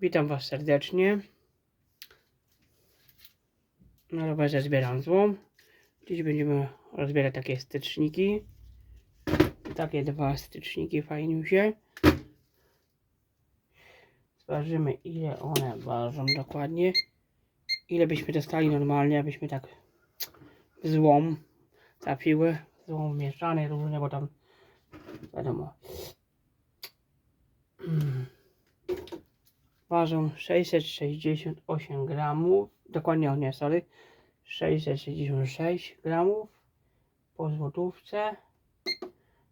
Witam Was serdecznie. Na rowerze zbieram złom. Dziś będziemy rozbierać takie styczniki. Takie dwa styczniki fajniusie. Zważymy ile one ważą dokładnie. Ile byśmy dostali normalnie, abyśmy tak w złom trafiły. Złom mieszany różne, bo tam wiadomo. Mm. Ważą 668 gramów. Dokładnie, nie, sorry. 666 gramów po złotówce.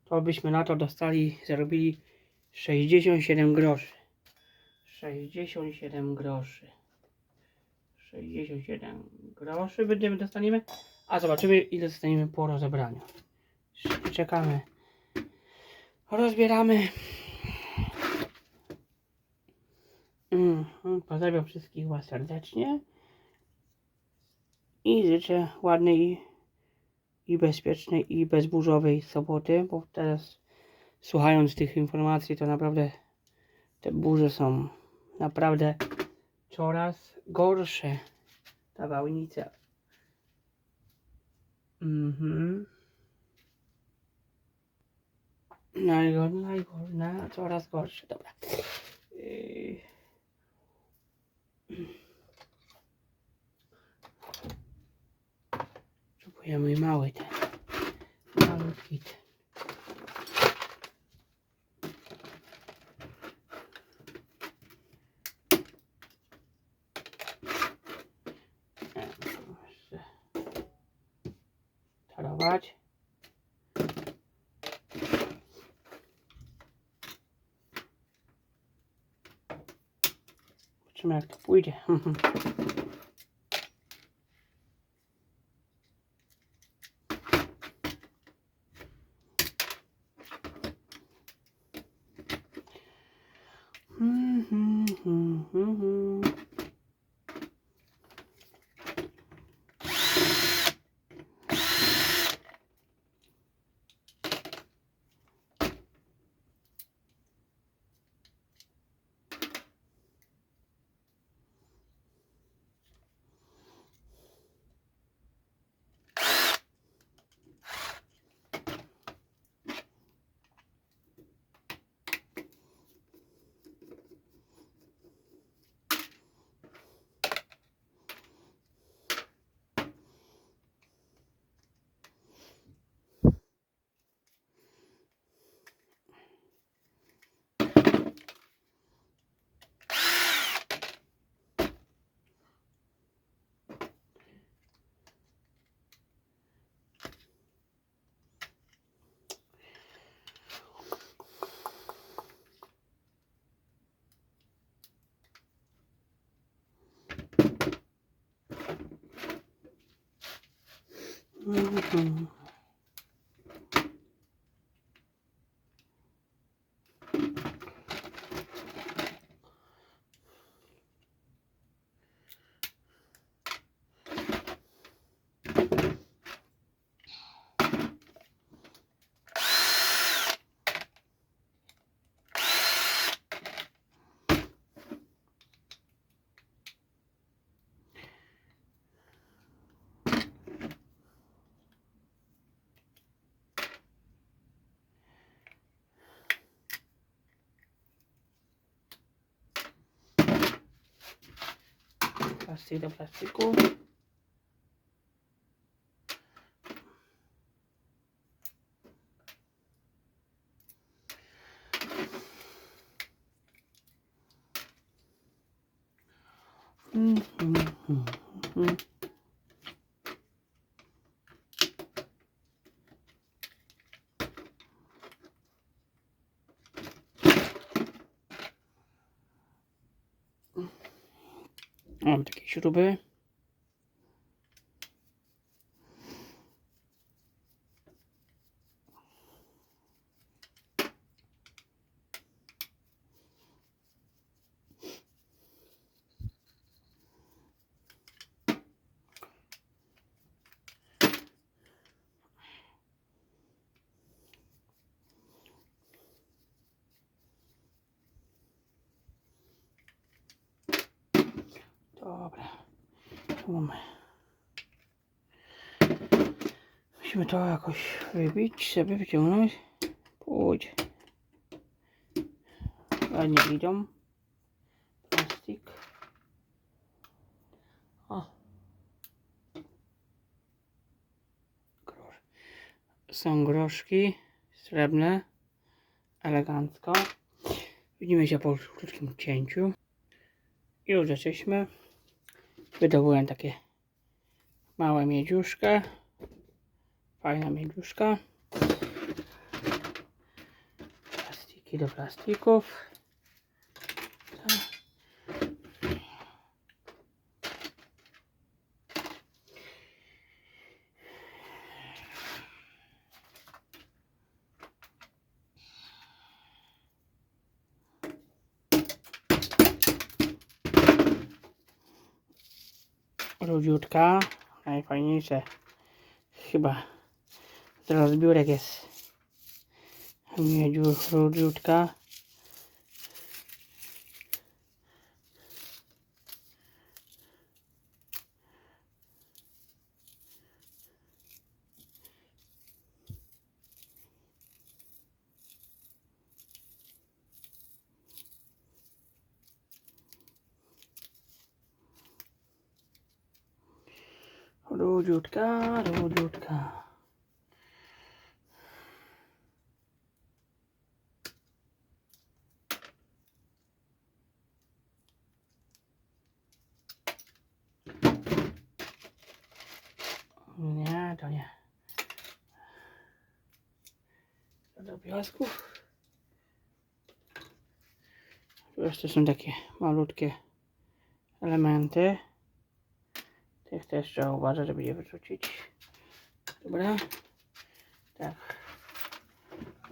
To byśmy na to dostali, zarobili 67 groszy. 67 groszy. 67 groszy będziemy dostaniemy. A zobaczymy ile dostaniemy po rozebraniu. Czekamy. Rozbieramy. Mhm, Pozdrawiam wszystkich Was serdecznie i życzę ładnej i bezpiecznej i bezburzowej soboty, bo teraz słuchając tych informacji to naprawdę te burze są naprawdę coraz gorsze. Ta wałnica. Mhm. Najgor, najgor, na, coraz gorsze, dobra. Yy. Potrzebuję mój mały ten. Malutki ten. E, jeszcze Tarować. Zobaczymy jak to pójdzie. Mhm. Plastik do plastiku. Mhm, mhm, mhm. Mam takie śruby. Dobra. Mamy. Musimy to jakoś wybić, sobie wyciągnąć. Pójdź. Ładnie idą. Plastik. O. Grosz. Są groszki srebrne. Elegancko. Widzimy się po krótkim cięciu. Już jesteśmy. Wydobyłem takie małe miedziuszka. Fajna miedziuszka. Plastiki do plastików. Rudziutka. Najfajniejsze. Chyba z rozbiórek jest miedziu rudziutka. Rudziutka, rudziutka. Nie, to nie. Do piasków. Tu jeszcze są takie malutkie elementy. Tych też trzeba uważać, żeby je wyrzucić. Dobra. Tak.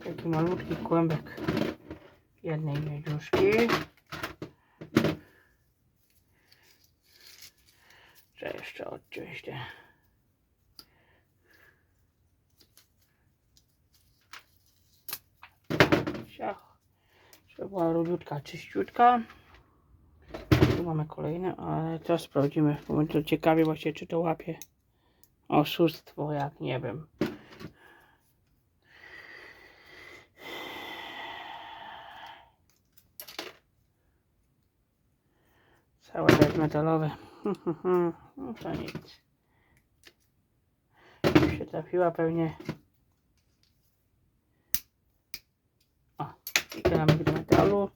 Taki malutki kłębek jednej miedziuszki. Trzeba jeszcze odciąć te. Ciach. Żeby była rudziutka, czyściutka. Mamy kolejne, ale to sprawdzimy. Bo to ciekawie właśnie, czy to łapie oszustwo, jak nie wiem. Całe też metalowe. No to nic. Tu się trafiła pewnie. O, i keramik do metalu.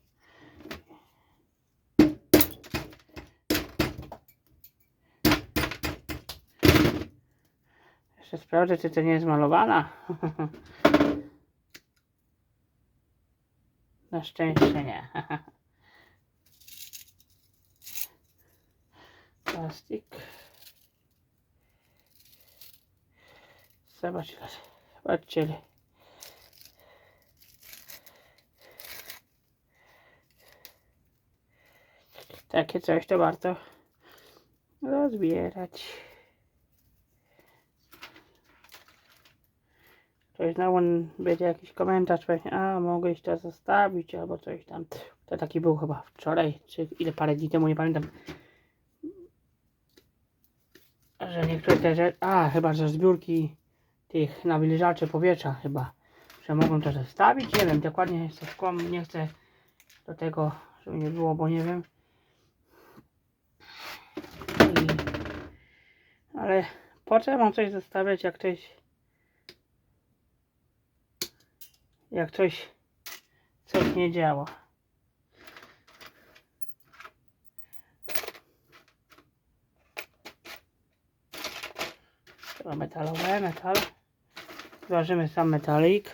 Jeszcze sprawdzę, czy to nie jest malowana. Na szczęście nie. Plastik. Zobaczcie. ile. Takie coś to warto rozbierać. Ktoś znowu będzie jakiś komentarz pewnie, a mogłeś to zostawić albo coś tam. To taki był chyba wczoraj, czy ile parę dni temu, nie pamiętam. Że niektóre te rzeczy, a chyba, że zbiórki tych nawilżaczy powietrza chyba, że mogą to zostawić, nie wiem, dokładnie w kom, nie chcę do tego, żeby nie było, bo nie wiem. I, ale po co mam coś zostawiać, jak ktoś jak coś coś nie działa. To metalowe, metal. Zważymy sam metalik.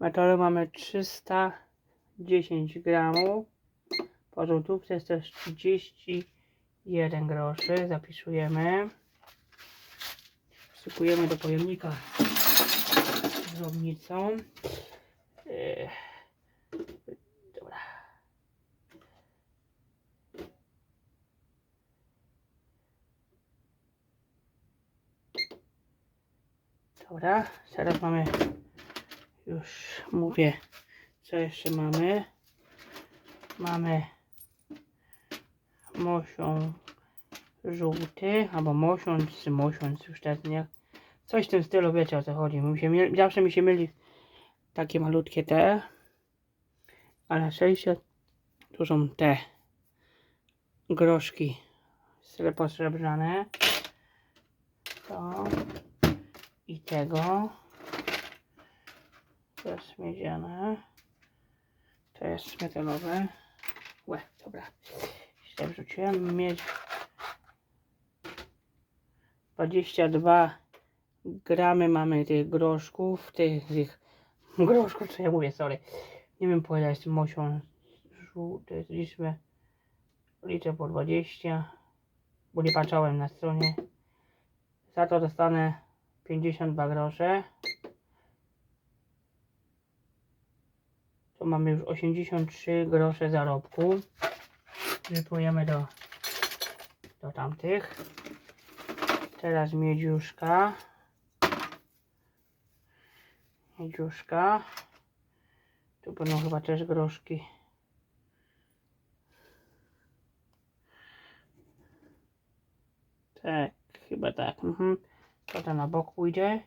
Metalu mamy 310 gramów. Po złotówce jest też 31 groszy. Zapisujemy. Wsypujemy do pojemnika Yy. Dobra. Dobra, teraz mamy już mówię co jeszcze mamy. Mamy Mosiąc żółty, albo mosiąc, mosiąc, już teraz nie. Coś w tym stylu, wiecie o co chodzi. Mi się, zawsze mi się myli takie malutkie te. A na szczęście tu są te groszki sre- posrebrzane. To i tego. To jest miedziane. To jest metalowe. Łe, dobra. Źle wrzuciłem. Miedź. 22 gramy mamy tych groszków, tych, tych groszków, co ja mówię, sorry. Nie wiem powiedzieć, mosią żółty, liczbę, liczę po 20, bo nie patrzałem na stronie. Za to dostanę 52 grosze. To mamy już 83 grosze zarobku. Wypłujemy do, do tamtych. Teraz miedziuszka. Miedziuszka. Tu będą chyba też groszki. Tak, chyba tak. Mhm. To na bok pójdzie.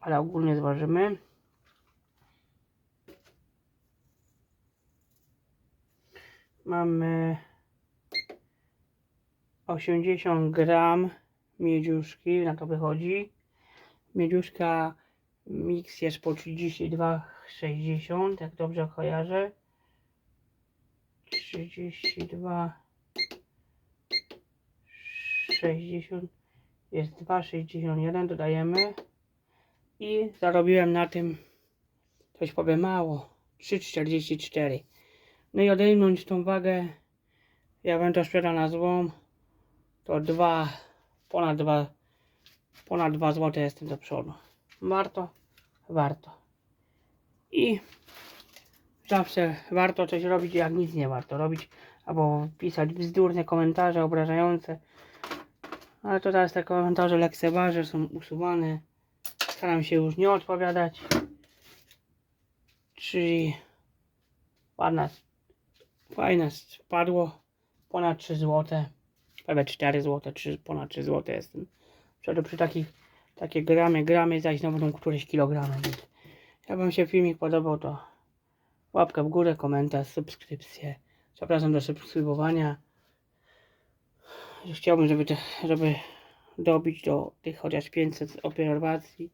Ale ogólnie zważymy. Mamy 80 gram miedziuszki, na to wychodzi. Miedziuszka mix jest po 32,60, jak dobrze kojarzę. 32 60 jest 2,61 dodajemy. I zarobiłem na tym coś powiem mało 3,44 no i odejmąć tą wagę ja bym to sprzedał na złom to dwa ponad dwa ponad 2 zł jestem do przodu warto. Warto. I zawsze warto coś robić jak nic nie warto robić albo pisać bzdurne komentarze obrażające. Ale to teraz te komentarze lekceważę są usuwane. Staram się już nie odpowiadać. Czyli ładna fajne spadło. Ponad 3 zł prawie 4 zł 3, ponad 3 zł jestem. Przecież przy takich takie gramy, gramy zaś będą któreś kilogramy więc jak wam się filmik podobał to łapkę w górę, komentarz, subskrypcję. Zapraszam do subskrybowania. Chciałbym żeby, te, żeby dobić do tych chociaż 500 obserwacji.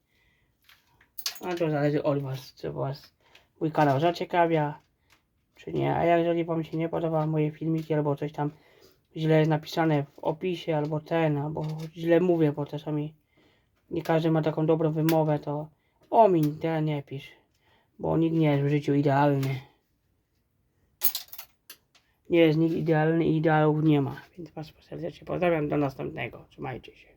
A to zależy od was czy was mój kanał zaciekawia czy nie, a jeżeli wam się nie podoba moje filmiki albo coś tam źle jest napisane w opisie albo ten, albo źle mówię, bo czasami nie każdy ma taką dobrą wymowę, to omiń, te nie pisz, bo nikt nie jest w życiu idealny. Nie jest nikt idealny i ideałów nie ma, więc was serdecznie pozdrawiam, do następnego, trzymajcie się.